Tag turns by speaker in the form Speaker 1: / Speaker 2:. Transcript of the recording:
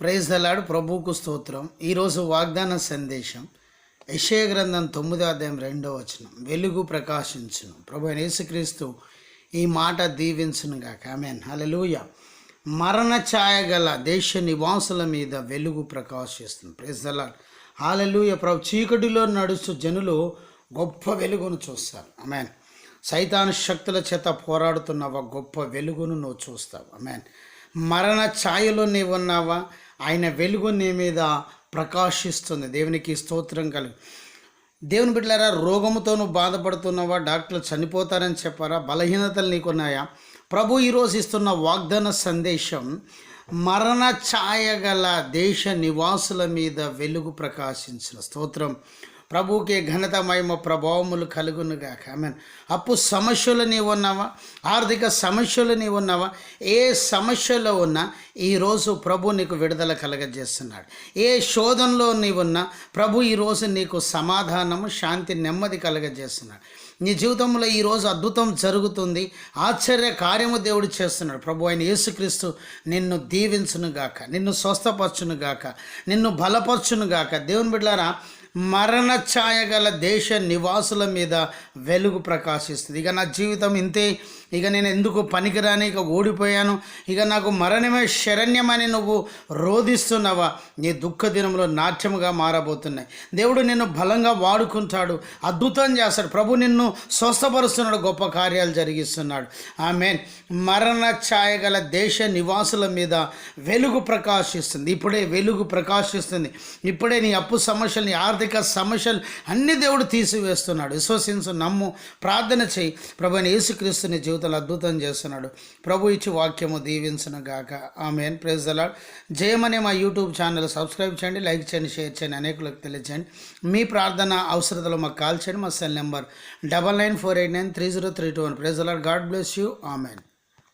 Speaker 1: Praise దలాడు ప్రభువుకు స్తోత్రం ఈరోజు వాగ్దాన సందేశం యశయ గ్రంథం తొమ్మిదో అధ్యాయం రెండో వచనం. వెలుగు ప్రకాశించును. ప్రభు యేసుక్రీస్తు ఈ మాట దీవించును గాక. ఆమెన్ హల్లెలూయా మరణ ఛాయ గల దేశ నివాసుల మీద వెలుగు ప్రకాశిస్తుంది. ప్రైజ్ దలాడ్ హాలెలూయ ప్రభు చీకటిలో నడుస్తూ జనులు గొప్ప వెలుగును చూస్తారు. ఆమెన్ సైతాను శక్తుల చేత పోరాడుతున్న ఒక గొప్ప వెలుగును నువ్వు చూస్తావు. ఆమెన్ మరణ ఛాయలో నీవు ఉన్నావా ఆయన వెలుగు నీ మీద ప్రకాశిస్తుంది. దేవునికి స్తోత్రం కలుగు. దేవుని బిడ్డలారా రోగముతో నువ్వు బాధపడుతున్నావా డాక్టర్లు చనిపోతారని చెప్పారా బలహీనతలు నీకున్నాయా? ప్రభు ఈరోజు ఇస్తున్న వాగ్దాన సందేశం మరణ ఛాయ గల దేశ నివాసుల మీద వెలుగు ప్రకాశించిన స్తోత్రం. ప్రభువుకి ఘనత మహిమ ప్రభావములు కలుగునుగాక. మీన్ అప్పు సమస్యలు నీవు ఉన్నావా ఆర్థిక సమస్యలు నీవు ఉన్నావా ఏ సమస్యలో ఉన్నా ఈరోజు ప్రభు నీకు విడుదల కలగజేస్తున్నాడు. ఏ శోధనలో నీవున్నా ప్రభు ఈరోజు నీకు సమాధానము శాంతి నెమ్మది కలగజేస్తున్నాడు. నీ జీవితంలో ఈరోజు అద్భుతం జరుగుతుంది. ఆశ్చర్య కార్యము దేవుడు చేస్తున్నాడు. ప్రభు ఆయన యేసుక్రీస్తు నిన్ను దీవించును గాక నిన్ను స్వస్థపరచును గాక నిన్ను బలపరచును గాక దేవుని బిడ్డారా మరణ ఛాయ గల దేశ నివాసుల మీద వెలుగు ప్రకాశిస్తుంది. ఇక నా జీవితం ఇంతే. ఇక నేను ఎందుకు పనికిరాని? ఇక ఓడిపోయాను. ఇక నాకు మరణమే శరణ్యమని నువ్వు రోధిస్తున్నావా? నీ దుఃఖ దినంలో నాట్యముగా మారబోతున్నాయి. దేవుడు నిన్ను బలంగా వాడుకుంటాడు అద్భుతం చేస్తాడు. ప్రభు నిన్ను స్వస్థపరుస్తున్నాడు గొప్ప కార్యాలు జరిగిస్తున్నాడు. ఆమె మరణ ఛాయ గల దేశ నివాసుల మీద వెలుగు ప్రకాశిస్తుంది. ఇప్పుడే వెలుగు ప్రకాశిస్తుంది. ఇప్పుడే నీ అప్పు సమస్యల్ని ఆర్థిక ఆర్థిక సమస్యలు అన్ని దేవుడు తీసివేస్తున్నాడు. విశ్వసించు నమ్ము ప్రార్థన చేయి. ప్రభు యేసుక్రీస్తు నీ జీవితంలో అద్భుతం చేస్తున్నాడు. ప్రభు ఇచ్చి వాక్యము దీవించను గాక ఆమెన్. ప్రైజ్ అలాడ్ జయమనే మా యూట్యూబ్ ఛానల్ సబ్స్క్రైబ్ చేయండి లైక్ చేయండి షేర్ చేయండి అనేకులకు తెలియచేయండి మీ ప్రార్థన అవసరతలో మాకు కాల్ చేయండి. మా cell number double nine four eight nine three zero three two one. Praise the lord God bless you. Amen.